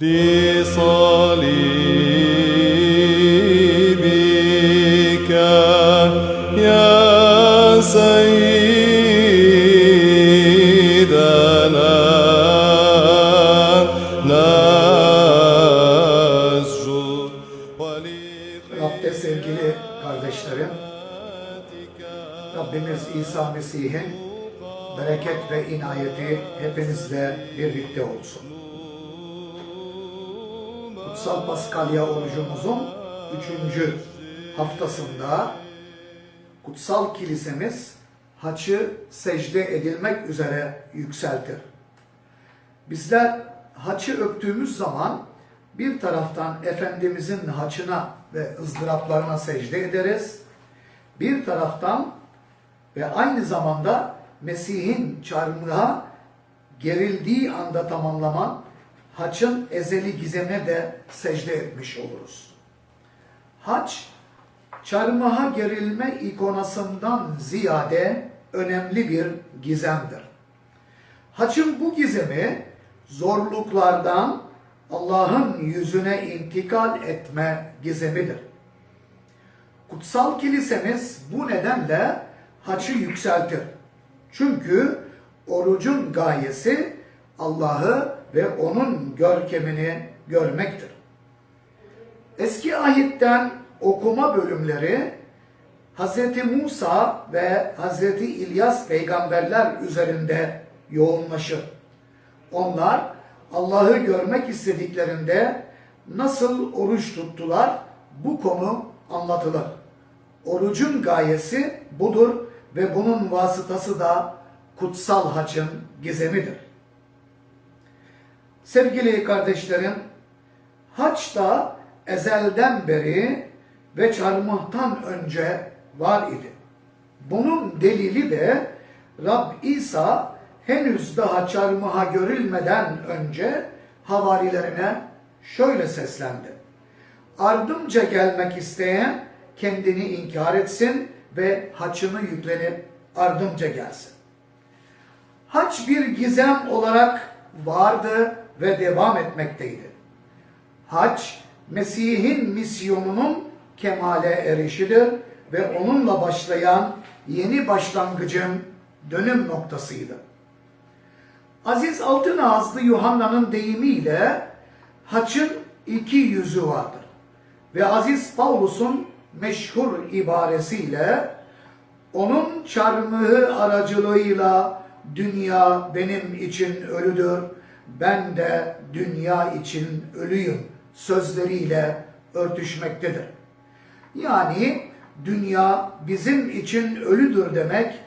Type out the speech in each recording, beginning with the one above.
لصليبك يا سيدنا نسجد Rab'de sevgili kardeşlerim, Rabbimiz İsa Mesih'in bereket ve inayeti hepinizle birlikte olsun. Kutsal Paskalya orucumuzun üçüncü haftasında kutsal kilisemiz haçı secde edilmek üzere yükseltir. Bizler haçı öptüğümüz zaman bir taraftan Efendimizin haçına ve ızdıraplarına secde ederiz. Bir taraftan ve aynı zamanda Mesih'in çarmıha gerildiği anda tamamlanan haçın ezeli gizemine de secde etmiş oluruz. Haç, çarmıha gerilme ikonasından ziyade önemli bir gizemdir. Haçın bu gizemi zorluklardan Allah'ın yüzüne intikal etme gizemidir. Kutsal kilisemiz bu nedenle haçı yükseltir. Çünkü orucun gayesi Allah'ı ve onun görkemini görmektir. Eski ahitten okuma bölümleri Hz. Musa ve Hz. İlyas peygamberler üzerinde yoğunlaşır. Onlar Allah'ı görmek istediklerinde nasıl oruç tuttular bu konu anlatılır. Orucun gayesi budur ve bunun vasıtası da kutsal haçın gizemidir. Sevgili kardeşlerim, haç da ezelden beri ve çarmıhtan önce var idi. Bunun delili de Rab İsa henüz daha çarmıha görülmeden önce havarilerine şöyle seslendi. Ardımca gelmek isteyen kendini inkar etsin ve haçını yüklenip ardımca gelsin. Haç bir gizem olarak vardı ve devam etmekteydi. Hac, Mesih'in misyonunun kemale erişidir ve onunla başlayan yeni başlangıcın dönüm noktasıydı. Aziz Altınağızlı Yuhanna'nın deyimiyle haçın iki yüzü vardır. Ve Aziz Pavlus'un meşhur ibaresiyle onun çarmıhı aracılığıyla dünya benim için ölüdür, ben de dünya için ölüyüm sözleriyle örtüşmektedir. Yani dünya bizim için ölüdür demek,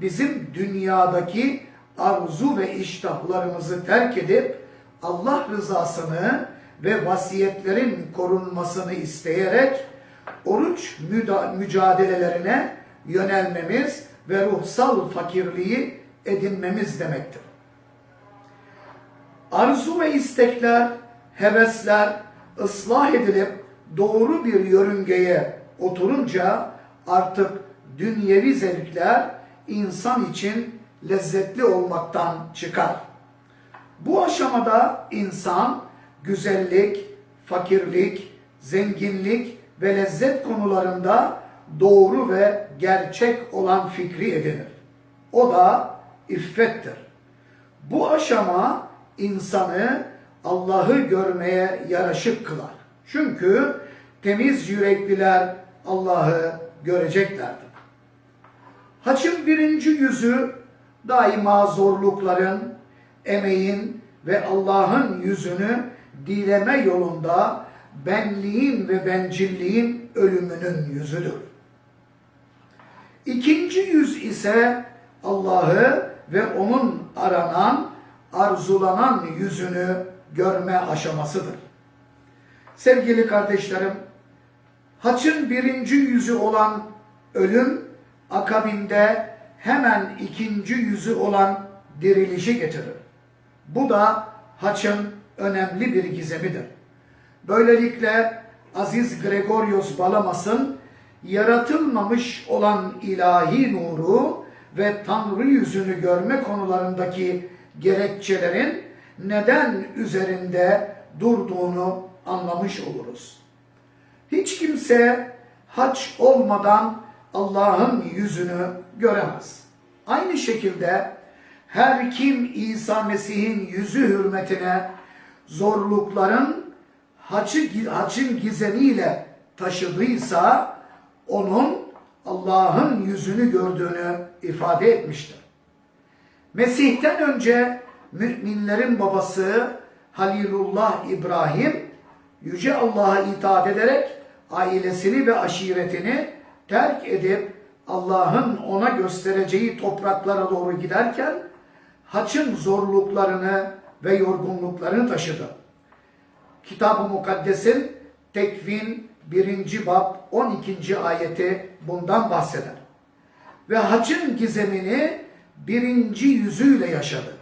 bizim dünyadaki arzu ve iştahlarımızı terk edip Allah rızasını ve vasiyetlerin korunmasını isteyerek oruç mücadelelerine yönelmemiz ve ruhsal fakirliği edinmemiz demektir. Arzu ve istekler, hevesler ıslah edilip doğru bir yörüngeye oturunca artık dünyevi zevkler insan için lezzetli olmaktan çıkar. Bu aşamada insan güzellik, fakirlik, zenginlik ve lezzet konularında doğru ve gerçek olan fikri edinir. O da iffettir. Bu aşama insanı Allah'ı görmeye yaraşık kılar. Çünkü temiz yürekliler Allah'ı göreceklerdir. Haçın birinci yüzü daima zorlukların, emeğin ve Allah'ın yüzünü dileme yolunda benliğin ve bencilliğin ölümünün yüzüdür. İkinci yüz ise Allah'ı ve onun aranan, arzulanan yüzünü görme aşamasıdır. Sevgili kardeşlerim, haçın birinci yüzü olan ölüm, akabinde hemen ikinci yüzü olan dirilişi getirir. Bu da haçın önemli bir gizemidir. Böylelikle Aziz Gregorios Balamas'ın yaratılmamış olan ilahi nuru ve Tanrı yüzünü görme konularındaki gerekçelerin neden üzerinde durduğunu anlamış oluruz. Hiç kimse haç olmadan Allah'ın yüzünü göremez. Aynı şekilde her kim İsa Mesih'in yüzü hürmetine zorlukların haçı, haçın gizemiyle taşıdıysa onun Allah'ın yüzünü gördüğünü ifade etmiştir. Mesih'ten önce müminlerin babası Halilullah İbrahim Yüce Allah'a itaat ederek ailesini ve aşiretini terk edip Allah'ın ona göstereceği topraklara doğru giderken haçın zorluklarını ve yorgunluklarını taşıdı. Kitab-ı Mukaddes'in Tekvin 1. bab 12. ayeti bundan bahseder. Ve haçın gizemini birinci yüzüyle yaşadı.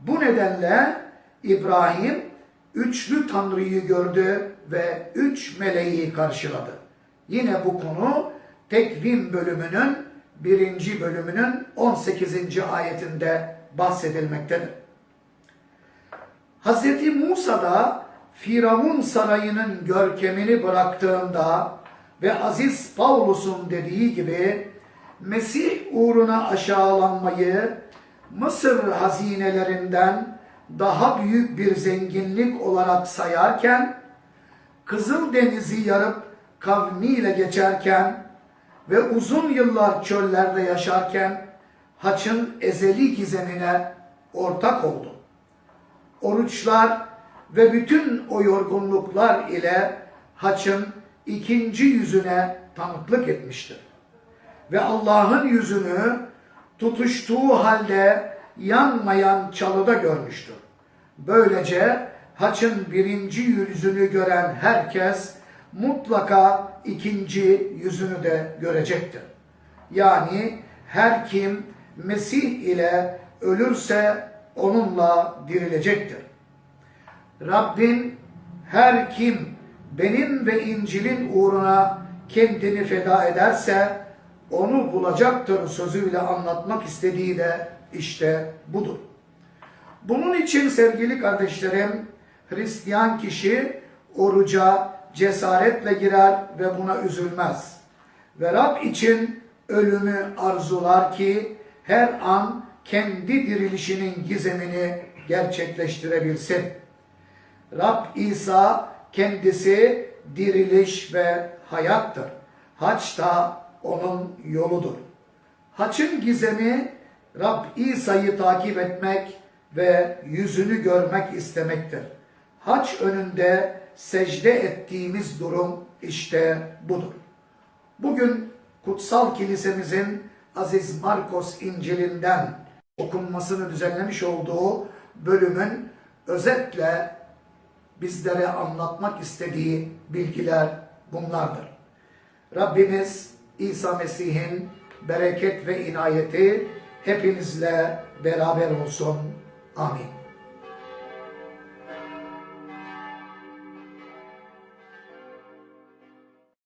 Bu nedenle İbrahim üçlü Tanrı'yı gördü ve üç meleği karşıladı. Yine bu konu Tekvim bölümünün birinci bölümünün 18. ayetinde bahsedilmektedir. Hz. Musa da Firavun sarayının görkemini bıraktığında ve Aziz Pavlus'un dediği gibi Mesih uğruna aşağılanmayı Mısır hazinelerinden daha büyük bir zenginlik olarak sayarken Kızıl Denizi yarıp kavmiyle geçerken ve uzun yıllar çöllerde yaşarken haçın ezeli gizemine ortak oldu. Oruçlar ve bütün o yorgunluklar ile haçın ikinci yüzüne tanıklık etmiştir. Ve Allah'ın yüzünü tutuştuğu halde yanmayan çalıda görmüştür. Böylece haçın birinci yüzünü gören herkes mutlaka ikinci yüzünü de görecektir. Yani her kim Mesih ile ölürse onunla dirilecektir. Rabbin her kim benim ve İncil'in uğruna kendini feda ederse onu bulacaktır sözüyle anlatmak istediği de işte budur. Bunun için sevgili kardeşlerim, Hristiyan kişi oruca cesaretle girer ve buna üzülmez. Ve Rab için ölümü arzular ki her an kendi dirilişinin gizemini gerçekleştirebilsin. Rab İsa kendisi diriliş ve hayattır. Haç da onun yoludur. Haçın gizemi Rab İsa'yı takip etmek ve yüzünü görmek istemektir. Haç önünde secde ettiğimiz durum işte budur. Bugün kutsal kilisemizin Aziz Markos İncil'inden okunmasını düzenlemiş olduğu bölümün özetle bizlere anlatmak istediği bilgiler bunlardır. Rabbimiz İsa Mesih'in bereket ve inayeti hepinizle beraber olsun. Amin.